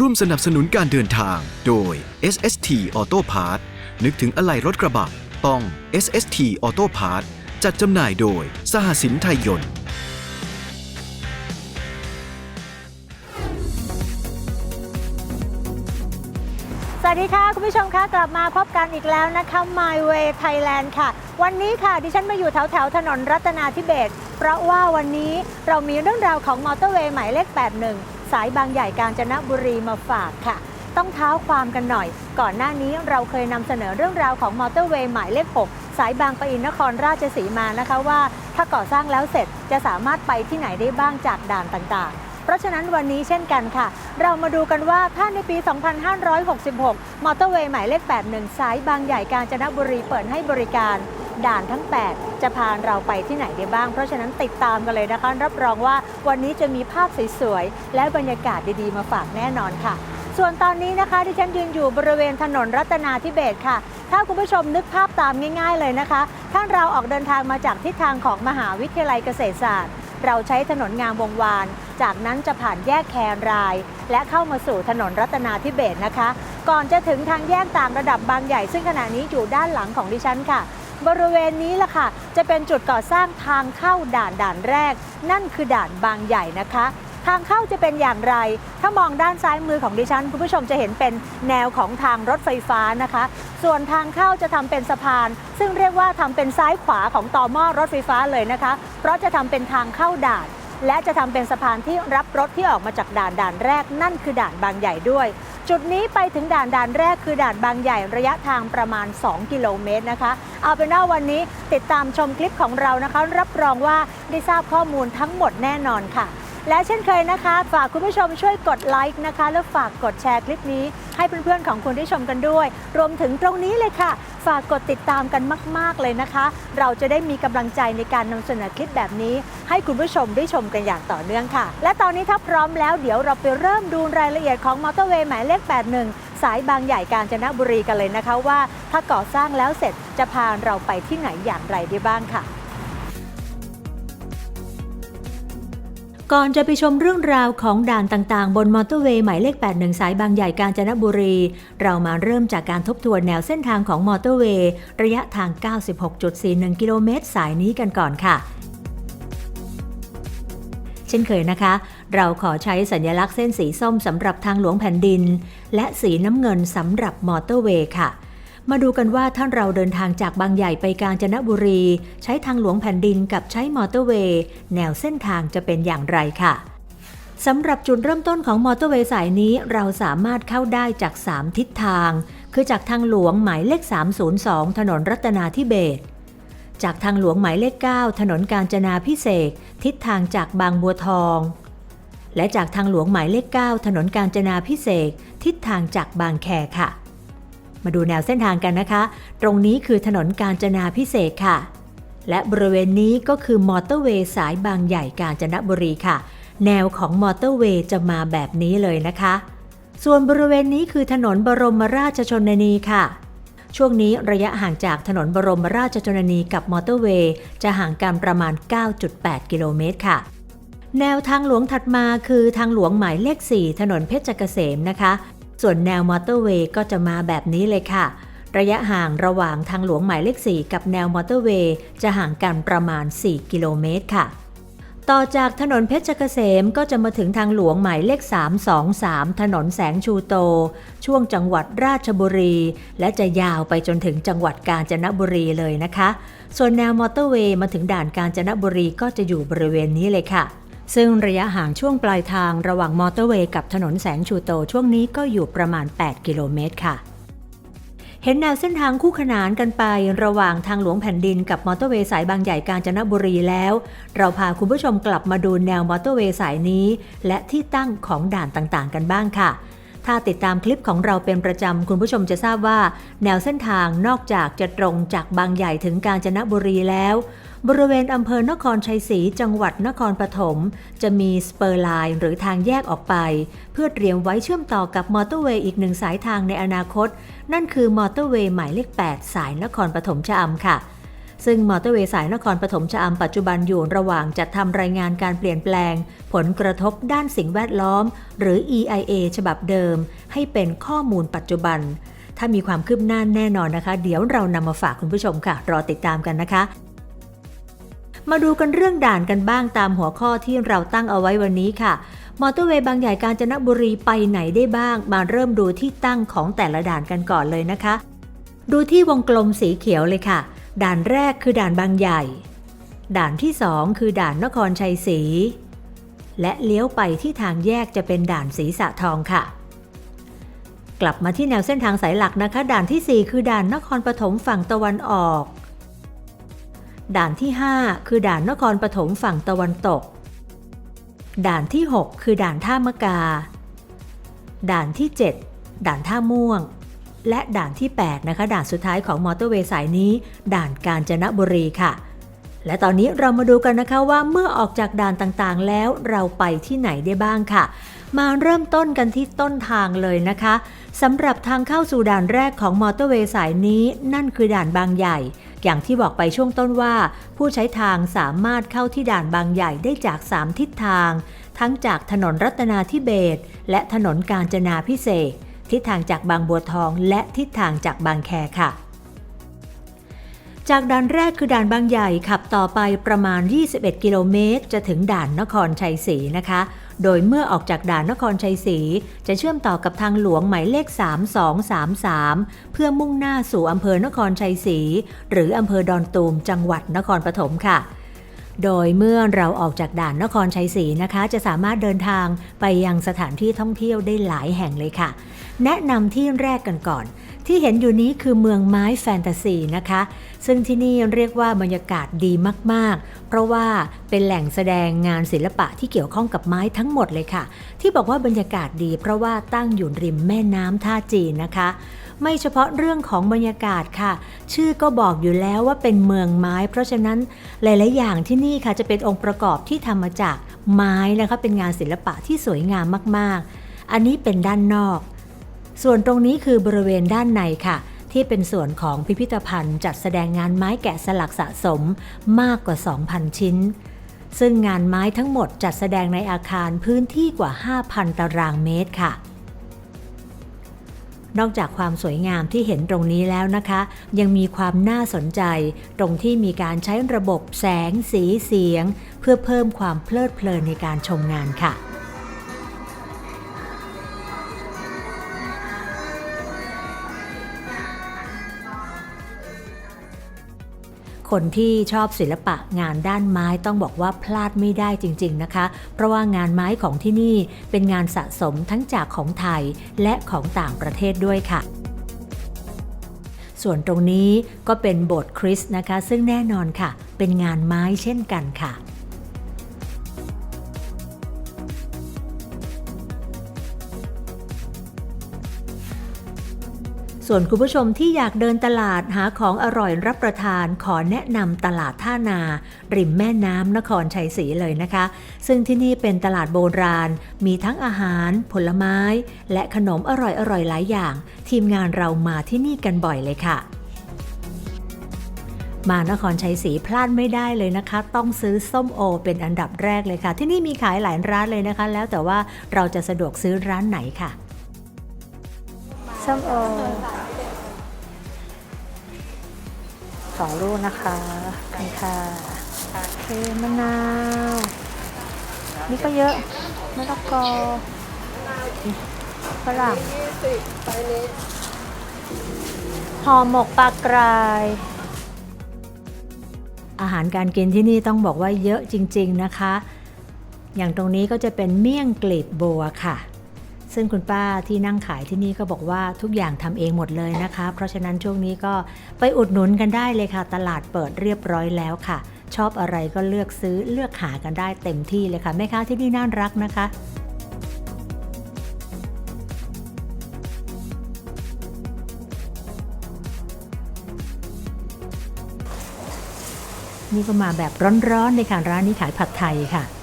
ร่วมสนับสนุนการเดินทาง โดย SST Auto Parts นึกถึงอะไหล่รถกระบะ ต้อง SST Auto Parts จัดจำหน่ายโดย สหสินไทยยนต์ สวัสดีค่ะ คุณผู้ชมคะกลับมาพบกันอีกแล้วนะคะ My Way Thailand ค่ะ วันนี้ค่ะ ดิฉันมาอยู่แถวแถวๆถนนรัตนาธิเบศรเพราะว่าวันนี้เรามีเรื่องราวของมอเตอร์เวย์หมายเลข 81 สายบางใหญ่กาญจนบุรีมาฝากค่ะ ต้องเท้าความกันหน่อย ก่อนหน้านี้เราเคยนำเสนอเรื่องราวของมอเตอร์เวย์หมายเลข 6 สายบางปะอินนครราชสีมานะคะว่า ถ้าก่อสร้างแล้วเสร็จจะสามารถไปที่ไหนได้บ้างจากด่านต่างๆ เพราะฉะนั้นวันนี้เช่นกันค่ะ เรามาดูกันว่าถ้าในปี 2566 มอเตอร์เวย์หมายเลข 81 สายบางใหญ่กาญจนบุรีเปิดให้บริการ ด่านทั้ง 8 จะพาเราไปที่ไหนได้บ้าง เพราะฉะนั้นติดตามกันเลยนะคะ รับรองว่าวันนี้จะมีภาพสวยๆ และบรรยากาศดีๆ มาฝากแน่นอนค่ะ ส่วนตอนนี้นะคะที่ฉันยืนอยู่บริเวณถนนรัตนาธิเบศค่ะ ถ้าคุณผู้ชมนึกภาพตามง่าย ๆเลยนะคะ ถ้าเราออกเดินทางมาจากทิศทางของมหาวิทยาลัยเกษตรศาสตร์ เราใช้ถนนงามวงวาน จากนั้นจะผ่านแยกแคราย และเข้ามาสู่ถนนรัตนาธิเบศนะคะ ก่อนจะถึงทางแยกต่างระดับบางใหญ่ ซึ่งขณะนี้อยู่ด้านหลังของดิฉันค่ะ บริเวณนี้ล่ะค่ะ จะเป็นจุดก่อสร้างทางเข้าด่านด่านแรก นั่นคือด่านบางใหญ่นะคะ ทางเข้าจะเป็นอย่างไร ถ้ามองด้านซ้ายมือของดิฉัน คุณผู้ชมจะเห็นเป็นแนวของทางรถไฟฟ้านะคะ ส่วนทางเข้าจะทำเป็นสะพาน ซึ่งเรียกว่าทำเป็นซ้ายขวาของต่อหม้อรถไฟฟ้าเลยนะคะ เพราะจะทำเป็นทางเข้าด่านและจะทำเป็นสะพานที่รับรถที่ออกมาจากด่านด่านแรก นั่นคือด่านบางใหญ่ด้วย จุดนี้ไปถึงด่านด่านแรกคือด่านบางใหญ่ระยะทางประมาณ 2 กิโลเมตรนะคะ เอาเป็นว่าวันนี้ติดตามชมคลิปของเรานะคะ รับรองว่าได้ทราบข้อมูลทั้งหมดแน่นอนค่ะ และเช่นเคยนะคะ ฝากคุณผู้ชมช่วยกดไลค์นะคะ แล้วฝากกดแชร์คลิปนี้ ให้เพื่อนๆของคุณได้ชมกันด้วย รวมถึงตรงนี้เลยค่ะ ฝากกดติดตามกันมาก ๆ เลยนะคะ เราจะได้มีกำลังใจในการนำเสนอคลิปแบบนี้ ให้คุณผู้ชมได้ชมกันอย่างต่อเนื่องค่ะ และตอนนี้ถ้าพร้อมแล้วเดี๋ยวเราไปเริ่มดูรายละเอียดของมอเตอร์เวย์หมายเลข 81 สายบางใหญ่กาญจนบุรีกันเลยนะคะว่า ถ้าก่อสร้างแล้วเสร็จจะพาเราไปที่ไหนอย่างไรได้บ้างค่ะ ก่อนจะไปชมเรื่องราวของด่านต่างๆ บนมอเตอร์เวย์หมายเลข 81 สายบางใหญ่กาญจนบุรี เรามาเริ่มจากการทบทวนแนวเส้นทางของมอเตอร์เวย์ระยะทาง 96.41 กิโลเมตรสายนี้กันก่อนค่ะ เช่นเคยนะคะ เราขอใช้สัญลักษณ์เส้นสีส้มสำหรับทางหลวงแผ่นดิน และสีน้ำเงินสำหรับมอเตอร์เวย์ค่ะ มาดูกันว่าท่านเราเดินทางจากบางใหญ่ไปกาญจนบุรี ใช้ทางหลวงแผ่นดินกับใช้มอเตอร์เวย์แนวเส้นทางจะเป็นอย่างไรค่ะสำหรับจุดเริ่มต้นของมอเตอร์เวย์สายนี้เราสามารถเข้าได้จาก 3 ทิศทาง คือจากทางหลวงหมายเลข 302 ถนนรัตนาธิเบศจากทางหลวงหมายเลข 9 ถนนกาญจนาพิเศษทิศทางจากบางบัวทอง และจากทางหลวงหมายเลข 9 ถนนกาญจนาพิเศษทิศทางจากบางแคค่ะ มาดูแนวเส้นทางกันนะคะ ตรงนี้คือถนนกาญจนาพิเศษค่ะ และบริเวณนี้ก็คือมอเตอร์เวย์สายบางใหญ่กาญจนบุรีค่ะ แนวของมอเตอร์เวย์จะมาแบบนี้เลยนะคะ ส่วนบริเวณนี้คือถนนบรมราชชนนีค่ะ ช่วงนี้ระยะห่างจากถนนบรมราชชนนีกับมอเตอร์เวย์จะห่างกันประมาณ 9.8 กิโลเมตรค่ะแนวทางหลวงถัดมาคือทางหลวงหมายเลข 4 ถนนเพชรเกษมนะคะ ส่วนแนวมอเตอร์เวย์ก็จะมาแบบนี้เลยค่ะ ระยะห่างระหว่างทางหลวงหมายเลข 4 กับแนวมอเตอร์เวย์จะห่างกันประมาณ 4 กิโลเมตรค่ะ ต่อจากถนนเพชรเกษมก็จะมาถึงทางหลวงหมายเลข 323 ถนนแสงชูโต ช่วงจังหวัดราชบุรี และจะยาวไปจนถึงจังหวัดกาญจนบุรีเลยนะคะ ส่วนแนวมอเตอร์เวย์มาถึงด่านกาญจนบุรีก็จะอยู่บริเวณนี้เลยค่ะ ซึ่งระยะห่างช่วงปลายทางระหว่างมอเตอร์เวย์กับถนนแสงชูโตช่วงนี้ก็อยู่ประมาณ 8 กิโลเมตรค่ะ เห็นแนวเส้นทางคู่ขนานกันไประหว่างทางหลวงแผ่นดินกับมอเตอร์เวย์สายบางใหญ่กาญจนบุรีแล้ว เราพาคุณผู้ชมกลับมาดูแนวมอเตอร์เวย์สายนี้ และที่ตั้งของด่านต่างๆ กันบ้างค่ะถ้าติดตามคลิปของเราเป็นประจำ คุณผู้ชมจะทราบว่า แนวเส้นทางนอกจากจะตรงจากบางใหญ่ถึงกาญจนบุรีแล้ว บริเวณอำเภอนครชัยศรีจังหวัดนครปฐมจะมีสเปอร์ไลน์หรือทางแยกออกไป เพื่อเตรียมไว้เชื่อมต่อกับมอเตอร์เวย์อีกหนึ่งสายทางในอนาคต นั่นคือมอเตอร์เวย์หมายเลข 8 สายนครปฐมชะอำค่ะซึ่งมอเตอร์เวย์สายนครปฐมชะอำปัจจุบันอยู่ระหว่างจัดทำรายงานการเปลี่ยนแปลง ผลกระทบด้านสิ่งแวดล้อม หรือ EIA ฉบับเดิม ให้เป็นข้อมูลปัจจุบัน ถ้ามีความคืบหน้าแน่นอนนะคะ เดี๋ยวเรานำมาฝากคุณผู้ชมค่ะ รอติดตามกันนะคะ มาดูกันเรื่องด่านกันบ้างตามหัวข้อที่เราตั้งเอาไว้วันนี้ค่ะ มอเตอร์เวย์บางใหญ่กาญจนบุรีไปไหนได้บ้าง มาเริ่มดูที่ตั้งของแต่ละด่านกันก่อนเลยนะคะ ดูที่วงกลมสีเขียวเลยค่ะ ด่านแรกคือด่านบางใหญ่ ด่านที่ 2 คือด่านนครชัยศรี และเลี้ยวไปที่ทางแยกจะเป็นด่านศรีสะทองค่ะกลับมาที่แนวเส้นทางสายหลักนะคะ ด่านทีสี่4 คือด่านนครปฐมฝั่งตะวันออก ด่านที่ 5 คือด่านนครปฐมฝั่งตะวันตก ด่านที่ 6 คือด่านท่ามะกา ด่านที่ 7 ด่านท่าม่วง และด่านที่ 8 นะคะ ด่านสุดท้ายของมอเตอร์เวย์สายนี้ ด่านกาญจนบุรีค่ะ และตอนนี้เรามาดูกันนะคะว่าเมื่อออกจากด่านต่างๆ แล้วเราไปที่ไหนได้บ้างค่ะ มาเริ่มต้นกันที่ต้นทางเลยนะคะสำหรับทางเข้าสู่ด่านแรกของมอเตอร์เวย์สายนี้ นั่นคือด่านบางใหญ่ อย่างที่บอกไปช่วงต้นว่า ผู้ใช้ทางสามารถเข้าที่ด่านบางใหญ่ได้จาก 3 ทิศทาง ทั้งจากถนนรัตนาธิเบศและถนนกาญจนาพิเศษทิศทางจากบางบัวทองและทิศทางจากบางแคค่ะ จากด่านแรกคือด่านบางใหญ่ขับต่อไปประมาณ 21 กิโลเมตร จะถึงด่านนครชัยศรีนะคะ โดยเมื่อออกจากด่านนครชัยศรีจะเชื่อมต่อกับทางหลวงหมายเลข 3233 เพื่อมุ่งหน้าสู่อำเภอนครชัยศรีหรืออำเภอดอนตูมจังหวัดนครปฐมค่ะโดยเมื่อเราออกจากด่านนครชัยศรีนะคะ จะสามารถเดินทางไปยังสถานที่ท่องเที่ยวได้หลายแห่งเลยค่ะ แนะนำที่แรกกันก่อน ที่เห็นอยู่นี้คือเมืองไม้แฟนตาซีนะคะ ซึ่งที่นี่เรียกว่าบรรยากาศดีมากๆ เพราะว่าเป็นแหล่งแสดงงานศิลปะที่เกี่ยวข้องกับไม้ทั้งหมดเลยค่ะ ที่บอกว่าบรรยากาศดี เพราะว่าตั้งอยู่ริมแม่น้ำท่าจีนนะคะไม่เฉพาะเรื่องของบรรยากาศค่ะ ชื่อก็บอกอยู่แล้วว่าเป็นเมืองไม้ เพราะฉะนั้นหลาย ๆ อย่างที่นี่ค่ะจะเป็นองค์ประกอบที่ทำมาจากไม้นะคะเป็นงานศิลปะที่สวยงามมาก ๆ อันนี้เป็นด้านนอก ส่วนตรงนี้คือบริเวณด้านในค่ะ ที่เป็นส่วนของพิพิธภัณฑ์จัดแสดงงานไม้แกะสลักสะสมมากกว่า 2,000 ชิ้น ซึ่งงานไม้ทั้งหมดจัดแสดงในอาคารพื้นที่กว่า 5,000 ตารางเมตรค่ะนอกจากความสวยงามที่เห็นตรงนี้แล้วนะคะ ยังมีความน่าสนใจ ตรงที่มีการใช้ระบบแสงสีเสียง เพื่อเพิ่มความเพลิดเพลินในการชมงานค่ะ คนที่ชอบศิลปะงานด้านไม้ต้องบอกว่าพลาดไม่ได้จริง ๆนะคะ เพราะว่างานไม้ของที่นี่เป็นงานสะสมทั้งจากของไทยและของต่างประเทศด้วยค่ะส่วนตรงนี้ก็เป็นโบสถ์คริสต์นะคะ ซึ่งแน่นอนค่ะ เป็นงานไม้เช่นกันค่ะ ส่วนคุณผู้ชมที่อยากเดินตลาดหาของอร่อยรับประทานขอแนะนำตลาดท่านา ริมแม่น้ำนครชัยศรีเลยนะคะ ซึ่งที่นี่เป็นตลาดโบราณ มีทั้งอาหาร ผลไม้ และขนมอร่อยอร่อยหลายอย่าง ทีมงานเรามาที่นี่กันบ่อยเลยค่ะ มานครชัยศรีพลาดไม่ได้เลยนะคะ ต้องซื้อส้มโอเป็นอันดับแรกเลยค่ะ ที่นี่มีขายหลายร้านเลยนะคะ แล้วแต่ว่าเราจะสะดวกซื้อร้านไหนค่ะ ส้มโอสองลูกนะคะนี่ค่ะเอมะนาว นี่ก็เยอะมะละกอฝรั่งห่อหมกปลากราย อาหารการกินที่นี่ต้องบอกว่าเยอะจริง ๆ นะคะ อย่างตรงนี้ก็จะเป็นเมี่ยงกลีบบัวค่ะ ซึ่งคุณป้าที่นั่งขายที่นี่ก็บอกว่าทุกอย่างทำเองหมดเลยนะคะ เพราะฉะนั้นช่วงนี้ก็ไปอุดหนุนกันได้เลยค่ะ ตลาดเปิดเรียบร้อยแล้วค่ะ ชอบอะไรก็เลือกซื้อเลือกหากันได้เต็มที่เลยค่ะแม่ค้าที่นี่น่ารักนะคะนี่ก็มาแบบร้อนๆเลยค่ะร้านนี้ขายผัดไทยค่ะ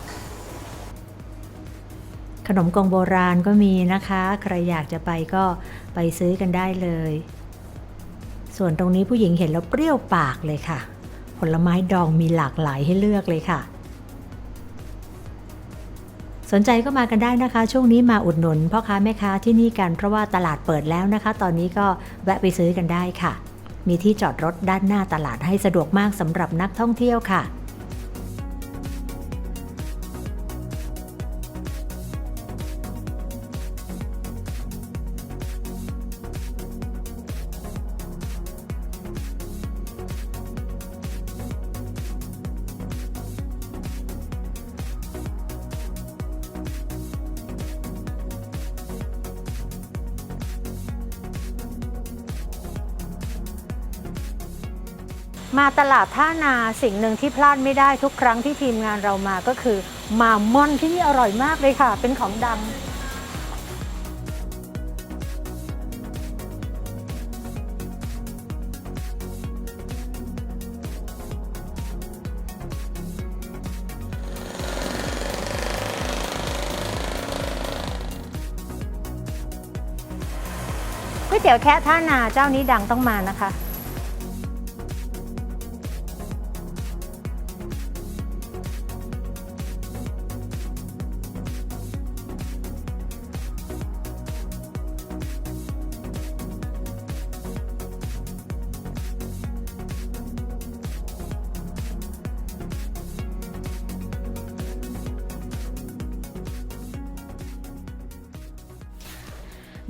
ขนมกงโบราณก็มีนะคะ ใครอยากจะไปก็ไปซื้อกันได้เลย ส่วนตรงนี้ผู้หญิงเห็นแล้วเปรี้ยวปากเลยค่ะ ผลไม้ดองมีหลากหลายให้เลือกเลยค่ะ สนใจก็มากันได้นะคะ ช่วงนี้มาอุดหนุนพ่อค้าแม่ค้าที่นี่กันเพราะว่าตลาดเปิดแล้วนะคะ ตอนนี้ก็แวะไปซื้อกันได้ค่ะ มีที่จอดรถด้านหน้าตลาดให้สะดวกมากสำหรับนักท่องเที่ยวค่ะ มาตลาดท่านาสิ่งหนึ่งที่พลาดไม่ได้ทุกครั้งที่ทีมงานเรามาก็คือ มาม่อนที่นี่อร่อยมากเลยค่ะ เป็นของดัง ก๋วยเตี๋ยวแคะท่านาเจ้านี้ดังต้องมานะคะ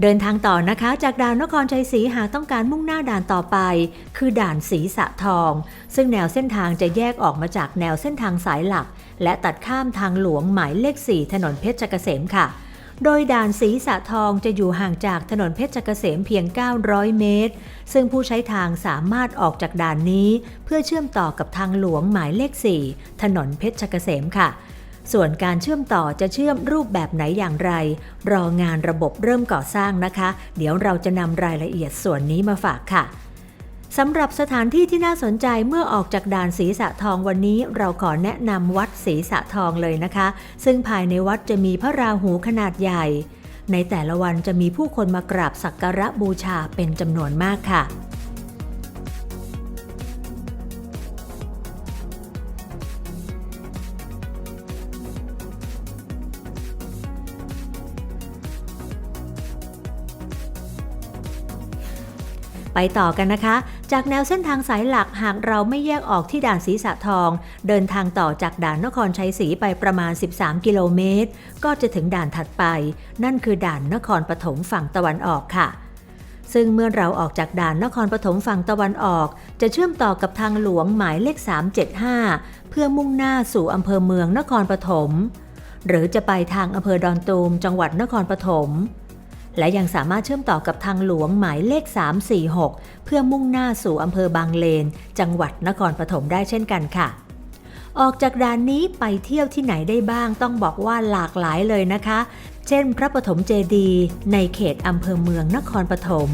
เดินทางต่อนะคะ จากด่านนครชัยศรีหากต้องการมุ่งหน้าด่านต่อไป คือด่านศรีสะทอง ซึ่งแนวเส้นทางจะแยกออกมาจากแนวเส้นทางสายหลัก และตัดข้ามทางหลวงหมายเลข 4 ถนนเพชรเกษมค่ะ โดยด่านศรีสะทองจะอยู่ห่างจากถนนเพชรเกษมเพียง 900 เมตร ซึ่งผู้ใช้ทางสามารถออกจากด่านนี้ เพื่อเชื่อมต่อกับทางหลวงหมายเลข 4 ถนนเพชรเกษมค่ะ ส่วนการเชื่อมต่อจะเชื่อมรูปแบบไหนอย่างไร รองานระบบเริ่มก่อสร้างนะคะ เดี๋ยวเราจะนำรายละเอียดส่วนนี้มาฝากค่ะสำหรับสถานที่ที่น่าสนใจเมื่อออกจากด่านศรีสะทองวันนี้ เราขอแนะนำวัดศรีสะทองเลยนะคะ ซึ่งภายในวัดจะมีพระราหูขนาดใหญ่ ในแต่ละวันจะมีผู้คนมากราบสักการะบูชาเป็นจำนวนมากค่ะ ไปต่อกันนะคะ จากแนวเส้นทางสายหลักหากเราไม่แยกออกที่ด่านศรีสะทอง เดินทางต่อจากด่านนครชัยศรีไปประมาณ 13 กิโลเมตร ก็จะถึงด่านถัดไป นั่นคือด่านนครปฐมฝั่งตะวันออกค่ะซึ่งเมื่อเราออกจากด่านนครปฐมฝั่งตะวันออก จะเชื่อมต่อกับทางหลวงหมายเลข 375 เพื่อมุ่งหน้าสู่อำเภอเมืองนครปฐม หรือจะไปทางอำเภอดอนตูมจังหวัดนครปฐม และยังสามารถเชื่อมต่อกับทางหลวงหมายเลข 346 เพื่อมุ่งหน้าสู่อำเภอบางเลน จังหวัดนครปฐมได้เช่นกันค่ะ ออกจากด่านนี้ไปเที่ยวที่ไหนได้บ้างต้องบอกว่าหลากหลายเลยนะคะ เช่น พระปฐมเจดีย์ในเขตอำเภอเมืองนครปฐม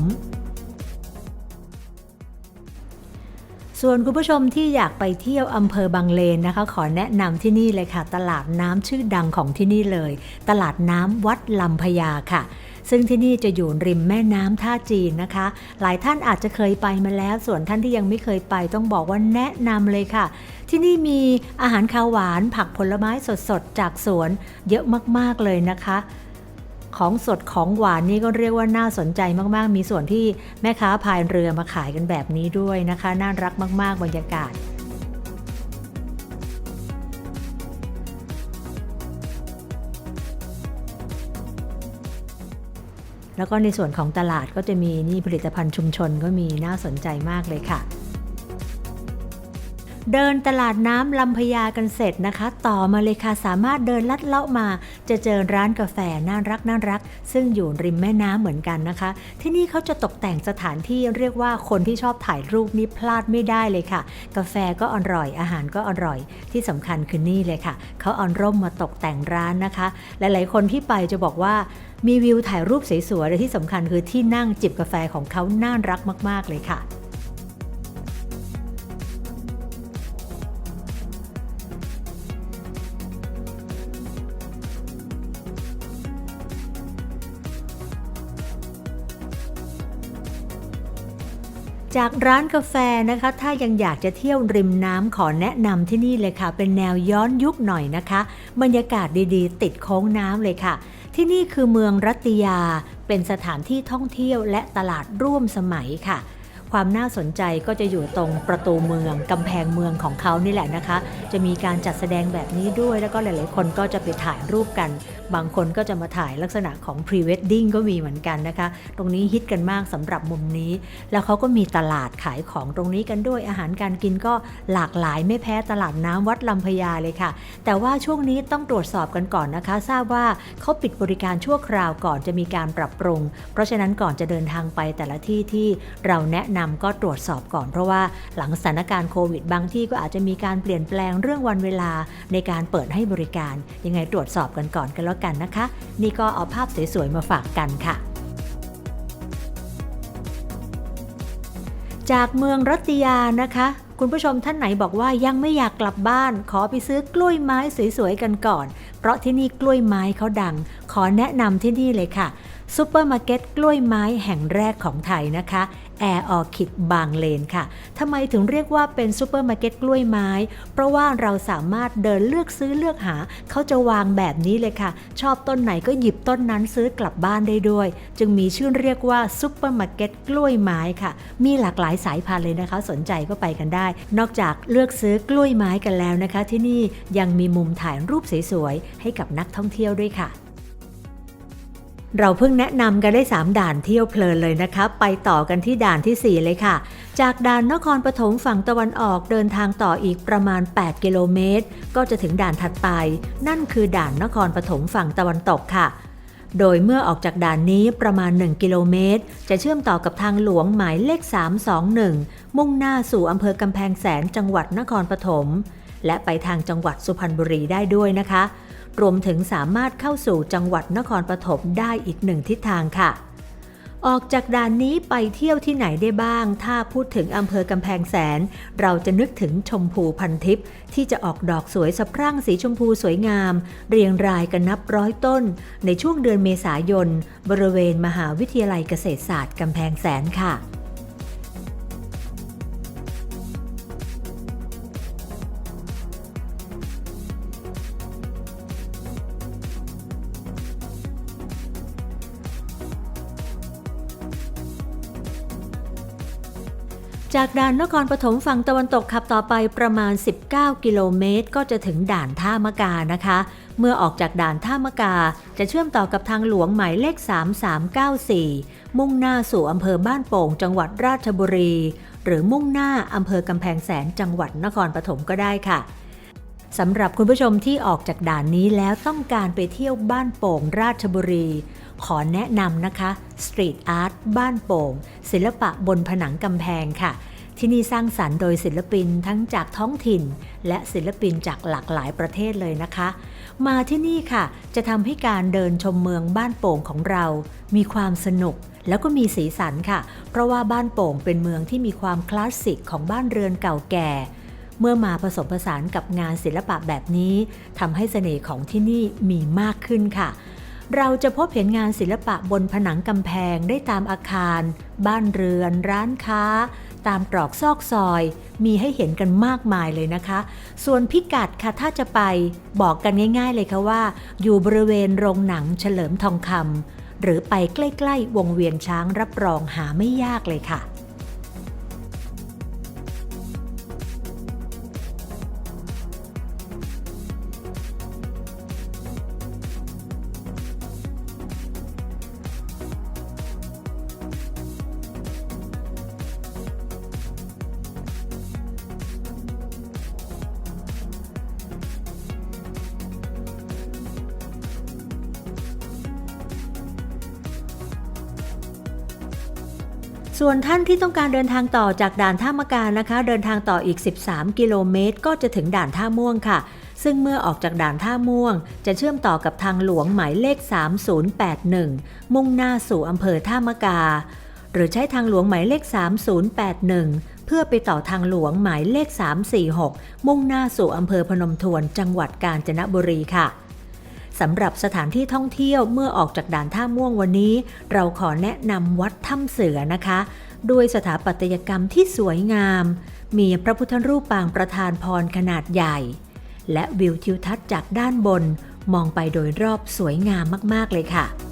ส่วนคุณผู้ชมที่อยากไปเที่ยวอำเภอบางเลนนะคะ ขอแนะนำที่นี่เลยค่ะ ตลาดน้ำชื่อดังของที่นี่เลย ตลาดน้ำวัดลำพญาค่ะ ซึ่งที่นี่จะอยู่ริมแม่น้ำท่าจีนนะคะ หลายท่านอาจจะเคยไปมาแล้ว ส่วนท่านที่ยังไม่เคยไปต้องบอกว่าแนะนำเลยค่ะ ที่นี่มีอาหารคาวหวานผักผลไม้สดๆ จากสวนเยอะมากๆเลยนะคะของสดของหวานนี่ก็เรียกว่าน่าสนใจมาก ๆ มีส่วนที่แม่ค้าพายเรือมาขายกันแบบนี้ด้วยนะคะ น่ารักมาก ๆ บรรยากาศ แล้วก็ในส่วนของตลาดก็จะมีนี่ผลิตภัณฑ์ชุมชนก็มีน่าสนใจมากเลยค่ะ เดินตลาดน้ำลำพญากันเสร็จนะคะ ต่อมาเลยค่ะสามารถเดินลัดเลาะมา จะเจอร้านกาแฟน่ารักน่ารัก ซึ่งอยู่ริมแม่น้ำเหมือนกันนะคะ ที่นี่เขาจะตกแต่งสถานที่เรียกว่าคนที่ชอบถ่ายรูปนี่พลาดไม่ได้เลยค่ะ กาแฟก็อร่อยอาหารก็อร่อย ที่สำคัญคือนี่เลยค่ะเขาเอาร่มมาตกแต่งร้านนะคะ หลายๆ คนที่ไปจะบอกว่ามีวิวถ่ายรูปสวยๆและที่สำคัญคือที่นั่งจิบกาแฟของเขาน่ารักมาก ๆ เลยค่ะ จากร้านกาแฟนะคะ ถ้ายังอยากจะเที่ยวริมน้ำขอแนะนำที่นี่เลยค่ะ เป็นแนวย้อนยุคหน่อยนะคะ บรรยากาศดีๆ ติดโค้งน้ำเลยค่ะ ที่นี่คือเมืองรัตยา เป็นสถานที่ท่องเที่ยวและตลาดร่วมสมัยค่ะ ความน่าสนใจก็จะอยู่ตรงประตูเมืองกำแพงเมืองของเขานี่แหละนะคะ จะมีการจัดแสดงแบบนี้ด้วย แล้วก็หลาย ๆ คนก็จะไปถ่ายรูปกัน บางคนก็จะมาถ่ายลักษณะของ pre wedding ก็มีเหมือนกันนะคะ ตรงนี้ฮิตกันมากสำหรับมุมนี้ แล้วเขาก็มีตลาดขายของตรงนี้กันด้วยอาหารการกินก็หลากหลายไม่แพ้ตลาดน้ำวัดลำพญาเลยค่ะ แต่ว่าช่วงนี้ต้องตรวจสอบกันก่อนนะคะ ทราบว่าเขาปิดบริการชั่วคราวก่อนจะมีการปรับปรุง เพราะฉะนั้นก่อนจะเดินทางไปแต่ละที่ที่เราแนะนำก็ตรวจสอบก่อน เพราะว่าหลังสถานการณ์โควิดบางที่ก็อาจจะมีการเปลี่ยนแปลงเรื่องวันเวลาในการเปิดให้บริการ ยังไงตรวจสอบกันก่อนกันแล้วกันนะคะ นี่ก็เอาภาพสวยๆมาฝากกันค่ะจากเมืองรัตยานะคะ คุณผู้ชมท่านไหนบอกว่ายังไม่อยากกลับบ้าน ขอไปซื้อกล้วยไม้สวยๆกันก่อน เพราะที่นี่กล้วยไม้เขาดัง ขอแนะนำที่นี่เลยค่ะซูเปอร์มาร์เก็ตกล้วยไม้แห่งแรกของไทยนะคะ แอร์ออคิดบางเลนค่ะทำไมถึงเรียกว่าเป็นซูเปอร์มาร์เก็ตกล้วยไม้ เพราะว่าเราสามารถเดินเลือกซื้อเลือกหา เขาจะวางแบบนี้เลยค่ะ ชอบต้นไหนก็หยิบต้นนั้นซื้อกลับบ้านได้ด้วย จึงมีชื่อเรียกว่าซูเปอร์มาร์เก็ตกล้วยไม้ค่ะ มีหลากหลายสายพันธุ์เลยนะคะ สนใจก็ไปกันได้ นอกจากเลือกซื้อกล้วยไม้กันแล้วนะคะ ที่นี่ยังมีมุมถ่ายรูปสวยๆให้กับนักท่องเที่ยวด้วยค่ะ เราเพิ่งแนะนำกันได้ 3 ด่านเที่ยวเพลินเลยนะคะ ไปต่อกันที่ด่านทีสี่ 4 เลยค่ะ จากด่านนครปฐมฝั่งตะวันออกเดินทางต่ออีกประมาณ 8 กิโลเมตร ก็จะถึงด่านถัดไป นั่นคือด่านนครปฐมฝั่งตะวันตกค่ะ โดยเมื่อออกจากด่านนี้ประมาณ 1 กิโลเมตร จะเชื่อมต่อกับทางหลวงหมายเลข 321 มุ่งหน้าสู่อำเภอกำแพงแสนจังหวัดนครปฐมและไปทางจังหวัดสุพรรณบุรีได้ด้วยนะคะ รวมถึงสามารถเข้าสู่จังหวัดนครปฐมได้อีกหนึ่งทิศทางค่ะ ออกจากด่านนี้ไปเที่ยวที่ไหนได้บ้าง ถ้าพูดถึงอำเภอกำแพงแสน เราจะนึกถึงชมพูพันทิพย์ที่จะออกดอกสวยสะพรั่งสีชมพูสวยงาม เรียงรายกันนับร้อยต้น ในช่วงเดือนเมษายน บริเวณมหาวิทยาลัยเกษตรศาสตร์กำแพงแสนค่ะ จากด่านนครปฐมฝั่งตะวันตกขับต่อไปประมาณ 19 กิโลเมตร ก็จะถึงด่านท่ามะกานะคะ เมื่อออกจากด่านท่ามะกา จะเชื่อมต่อกับทางหลวงหมายเลข 3394 มุ่งหน้าสู่อำเภอบ้านโป่งจังหวัดราชบุรี หรือมุ่งหน้าอำเภอกำแพงแสนจังหวัดนครปฐมก็ได้ค่ะสำหรับคุณผู้ชมที่ออกจากด่านนี้แล้วต้องการไปเที่ยวบ้านโป่งราชบุรี ขอแนะนำนะคะสตรีทอาร์ตบ้านโป่งศิลปะบนผนังกำแพงค่ะ ที่นี่สร้างสรรค์โดยศิลปินทั้งจากท้องถิ่น และศิลปินจากหลากหลายประเทศเลยนะคะ มาที่นี่ค่ะ จะทำให้การเดินชมเมืองบ้านโป่งของเรา มีความสนุกแล้วก็มีสีสันค่ะ เพราะว่าบ้านโป่งเป็นเมืองที่มีความคลาสสิกของบ้านเรือนเก่าแก่ เมื่อมาผสมผสานกับงานศิลปะแบบนี้ทำให้เสน่ห์ของที่นี่มีมากขึ้นค่ะเราจะพบเห็นงานศิลปะบนผนังกำแพงได้ตามอาคาร บ้านเรือน ร้านค้า ตามตรอกซอกซอย มีให้เห็นกันมากมายเลยนะคะ ส่วนพิกัดค่ะถ้าจะไปบอกกันง่ายๆเลยค่ะว่า อยู่บริเวณโรงหนังเฉลิมทองคำหรือไปใกล้ๆ วงเวียนช้างรับรองหาไม่ยากเลยค่ะ ส่วนท่านที่ต้องการเดินทางต่อจากด่านท่ามะการนะคะ เดินทางต่ออีก 13 กิโลเมตร ก็จะถึงด่านท่าม่วงค่ะ ซึ่งเมื่อออกจากด่านท่าม่วง จะเชื่อมต่อกับทางหลวงหมายเลข 3081 มุ่งหน้าสู่อำเภอท่ามะกา หรือใช้ทางหลวงหมายเลข 3081 เพื่อไปต่อทางหลวงหมายเลข 346 มุ่งหน้าสู่อำเภอพนมทวนจังหวัดกาญจนบุรีค่ะ สำหรับสถานที่ท่องเที่ยวเมื่อออกจากด่านท่าม่วงวันนี้ เราขอแนะนำวัดถ้ำเสือนะคะ ด้วยสถาปัตยกรรมที่สวยงาม มีพระพุทธรูปปางประธานพรขนาดใหญ่ และวิวทิวทัศน์จากด้านบน มองไปโดยรอบสวยงามมากๆเลยค่ะ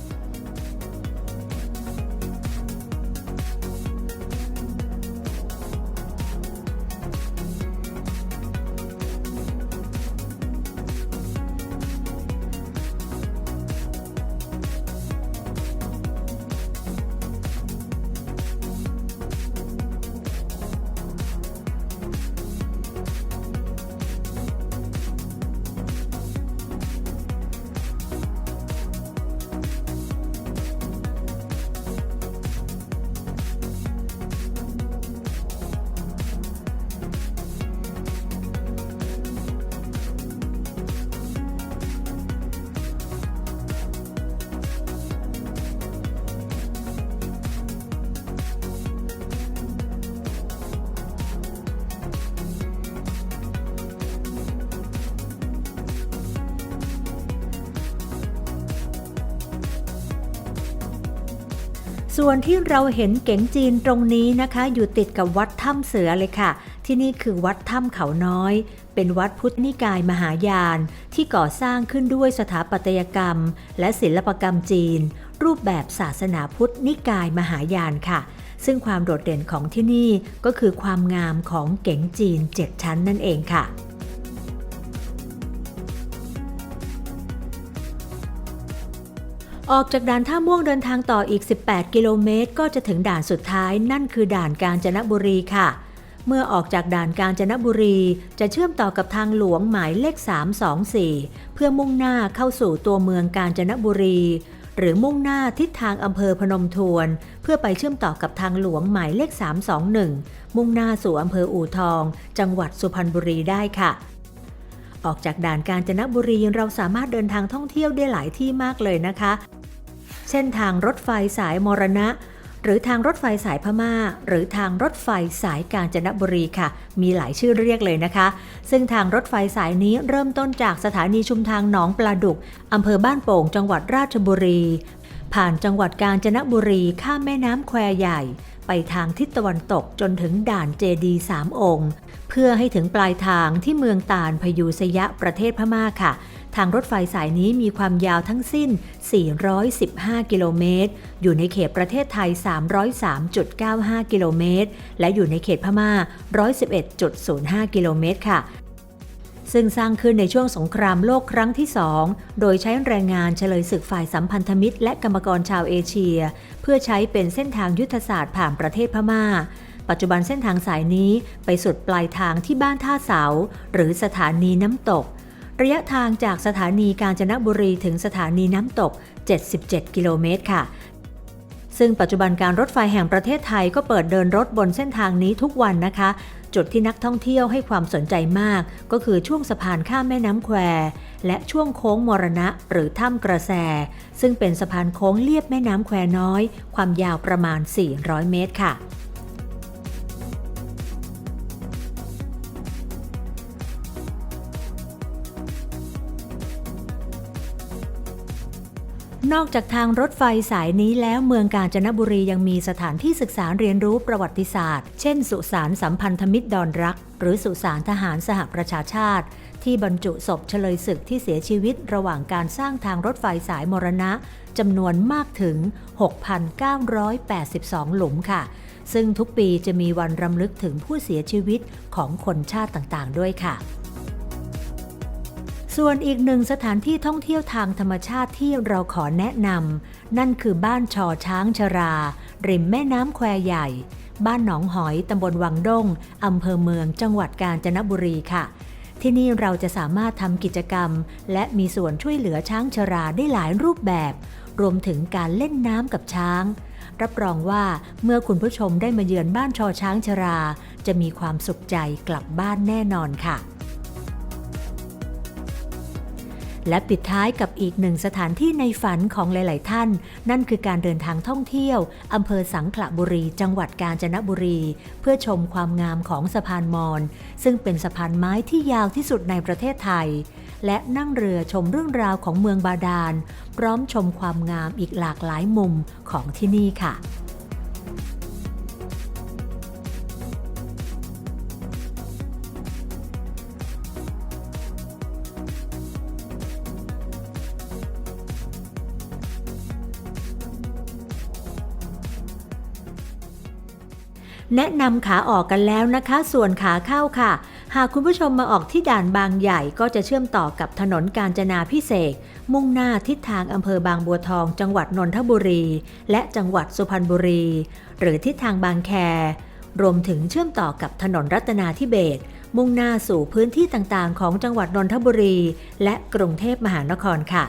ส่วนที่เราเห็นเก๋งจีนตรงนี้นะคะ อยู่ติดกับวัดถ้ำเสือเลยค่ะ ที่นี่คือวัดถ้ำเขาน้อย เป็นวัดพุทธนิกายมหายาน ที่ก่อสร้างขึ้นด้วยสถาปัตยกรรม และศิลปกรรมจีน รูปแบบศาสนาพุทธนิกายมหายานค่ะ ซึ่งความโดดเด่นของที่นี่ก็คือความงามของเก๋งจีน7ชั้นนั่นเองค่ะ ออกจากด่านท่าม่วงเดินทางต่ออีก 18 กิโลเมตร ก็จะถึงด่านสุดท้ายนั่นคือด่านกาญจนบุรีค่ะ เมื่อออกจากด่านกาญจนบุรี จะเชื่อมต่อกับทางหลวงหมายเลข 324 เพื่อมุ่งหน้าเข้าสู่ตัวเมืองกาญจนบุรี หรือมุ่งหน้าทิศทางอำเภอพนมทวน เพื่อไปเชื่อมต่อกับทางหลวงหมายเลข 321 มุ่งหน้าสู่อำเภออู่ทอง จังหวัดสุพรรณบุรีได้ค่ะออกจากด่านกาญจนบุรีเราสามารถเดินทางท่องเที่ยวได้หลายที่มากเลยนะคะ เส้นทางรถไฟสายมรณะ หรือทางรถไฟสายพม่า หรือทางรถไฟสายกาญจนบุรีค่ะ มีหลายชื่อเรียกเลยนะคะ ซึ่งทางรถไฟสายนี้เริ่มต้นจากสถานีชุมทางหนองปลาดุกอำเภอบ้านโป่งจังหวัดราชบุรี ผ่านจังหวัดกาญจนบุรีข้ามแม่น้ำแควใหญ่ ไปทางทิศตะวันตกจนถึงด่านเจดีสามองค์ เพื่อให้ถึงปลายทางที่เมืองตาลพยูสยะประเทศพม่าค่ะ ทางรถไฟสายนี้มีความยาวทั้งสิ้น 415 กิโลเมตร อยู่ในเขตประเทศไทย 303.95 กิโลเมตร และอยู่ในเขตพม่า 111.05 กิโลเมตรค่ะซึ่งสร้างขึ้นในช่วงสงครามโลกครั้งที่ 2 โดยใช้แรงงานเฉลยศึกฝ่ายสัมพันธมิตร และกรรมกรชาวเอเชีย เพื่อใช้เป็นเส้นทางยุทธศาสตร์ผ่านประเทศพม่า ปัจจุบันเส้นทางสายนี้ไปสุดปลายทางที่บ้านท่าเสา หรือสถานีน้ำตก ระยะทางจากสถานีกาญจนบุรีถึงสถานีน้ำตก 77 กิโลเมตรค่ะ ซึ่งปัจจุบันการรถไฟแห่งประเทศไทยก็เปิดเดินรถบนเส้นทางนี้ทุกวันนะคะ จุดที่นักท่องเที่ยวให้ความสนใจมาก ก็คือช่วงสะพานข้ามแม่น้ำแคว และช่วงโค้งมรณะหรือถ้ำกระแส ซึ่งเป็นสะพานโค้งเลียบแม่น้ำแควน้อย ความยาวประมาณ 400 เมตรค่ะ นอกจากทางรถไฟสายนี้แล้วเมืองกาญจนบุรียังมีสถานที่ศึกษาเรียนรู้ประวัติศาสตร์ เช่น สุสานสัมพันธมิตรดอนรัก หรือสุสานทหารสหประชาชาติ ที่บรรจุศพเฉลยศึกที่เสียชีวิตระหว่างการสร้างทางรถไฟสายมรณะจำนวนมากถึง 6,982 หลุมค่ะ ซึ่งทุกปีจะมีวันรำลึกถึงผู้เสียชีวิตของคนชาติต่างๆ ด้วยค่ะ ส่วนอีกหนึ่งสถานที่ท่องเที่ยวทางธรรมชาติที่เราขอแนะนำนั่นคือบ้านชอช้างชรา ริมแม่น้ำแควใหญ่ บ้านหนองหอยตำบลวังด้งอำเภอเมืองจังหวัดกาญจนบุรีค่ะ ที่นี่เราจะสามารถทำกิจกรรม และมีส่วนช่วยเหลือช้างชราได้หลายรูปแบบ รวมถึงการเล่นน้ำกับช้าง รับรองว่าเมื่อคุณผู้ชมได้มาเยือนบ้านชอช้างชรา จะมีความสุขใจกลับบ้านแน่นอนค่ะ และปิดท้ายกับอีกหนึ่งสถานที่ในฝันของหลาย ๆ ท่าน นั่นคือการเดินทางท่องเที่ยวอำเภอสังขละบุรี จังหวัดกาญจนบุรี เพื่อชมความงามของสะพานมอญซึ่งเป็นสะพานไม้ที่ยาวที่สุดในประเทศไทย และนั่งเรือชมเรื่องราวของเมืองบาดาล พร้อมชมความงามอีกหลากหลายมุมของที่นี่ค่ะ แนะนำขาออกกันแล้วนะคะ ส่วนขาเข้าค่ะ หากคุณผู้ชมมาออกที่ด่านบางใหญ่ก็จะเชื่อมต่อกับถนนกาญจนาพิเศษมุ่งหน้าทิศทางอำเภอบางบัวทอง จังหวัดนนทบุรี และจังหวัดสุพรรณบุรี หรือทิศทางบางแค รวมถึงเชื่อมต่อกับถนนรัตนาธิเบศมุ่งหน้าสู่พื้นที่ต่างๆ ของจังหวัดนนทบุรี และกรุงเทพมหานครค่ะ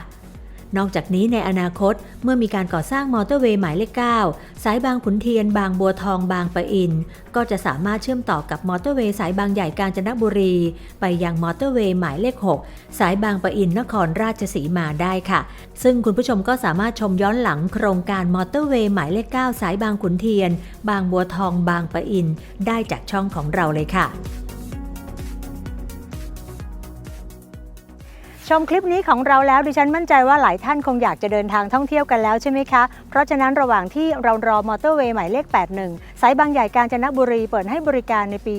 นอกจากนี้ในอนาคตเมื่อมีการก่อสร้างมอเตอร์เวย์หมายเลข 9 สายบางขุนเทียนบางบัวทองบางปะอิน ก็จะสามารถเชื่อมต่อกับมอเตอร์เวย์สายบางใหญ่กาญจนบุรี ไปยังมอเตอร์เวย์หมายเลข 6 สายบางปะอินนครราชสีมาได้ค่ะ ซึ่งคุณผู้ชมก็สามารถชมย้อนหลังโครงการมอเตอร์เวย์หมายเลข 9 สายบางขุนเทียน บางบัวทองบางปะอิน ได้จากช่องของเราเลยค่ะ ชมคลิปนี้ของเราแล้วดิฉันมั่นใจว่าหลายท่านคงอยากจะเดินทางท่องเที่ยวกันแล้วใช่ไหมคะ เพราะฉะนั้นระหว่างที่เรารอมอเตอร์เวย์หมายเลข 81 สายบางใหญ่กาญจนบุรีเปิดให้บริการในปี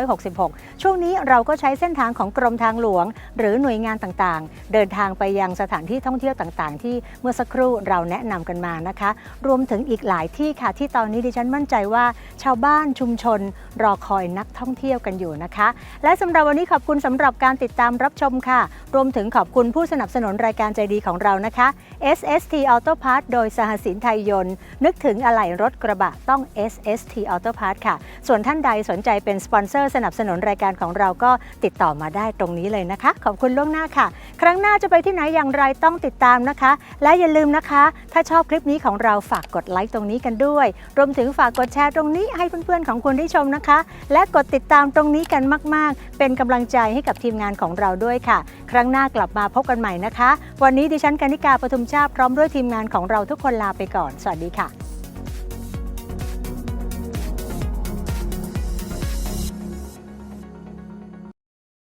2566 ช่วงนี้เราก็ใช้เส้นทางของกรมทางหลวง หรือหน่วยงานต่างๆ เดินทางไปยังสถานที่ท่องเที่ยวต่างๆ ที่เมื่อสักครู่เราแนะนำกันมานะคะ รวมถึงอีกหลายที่ค่ะที่ตอนนี้ดิฉันมั่นใจว่า ชาวบ้านชุมชน รอคอยนักท่องเที่ยวกันอยู่นะคะ และสำหรับวันนี้ขอบคุณสำหรับการติดตามรับชมค่ะรวมถึงขอบคุณผู้สนับสนุนรายการใจดีของเรานะคะ SST Auto Parts โดยสหสินไทยยนต์ นึกถึงอะไหล่รถกระบะต้อง SST Auto Parts ค่ะ ส่วนท่านใดสนใจเป็นสปอนเซอร์สนับสนุนรายการของเราก็ติดต่อมาได้ตรงนี้เลยนะคะ ขอบคุณล่วงหน้าค่ะ ครั้งหน้าจะไปที่ไหนอย่างไรต้องติดตามนะคะ และอย่าลืมนะคะ ถ้าชอบคลิปนี้ของเราฝากกดไลค์ตรงนี้กันด้วย รวมถึงฝากกดแชร์ตรงนี้ให้เพื่อนๆของคุณได้ชมนะคะ และกดติดตามตรงนี้กันมาก ๆ เป็นกำลังใจให้กับทีมงานของเราด้วยค่ะ ครั้งหน้ากลับมาพบกันใหม่นะคะ วันนี้ดิฉันกานิกาปทุมชาติพร้อมด้วยทีมงานของเราทุกคนลาไปก่อน สวัสดีค่ะ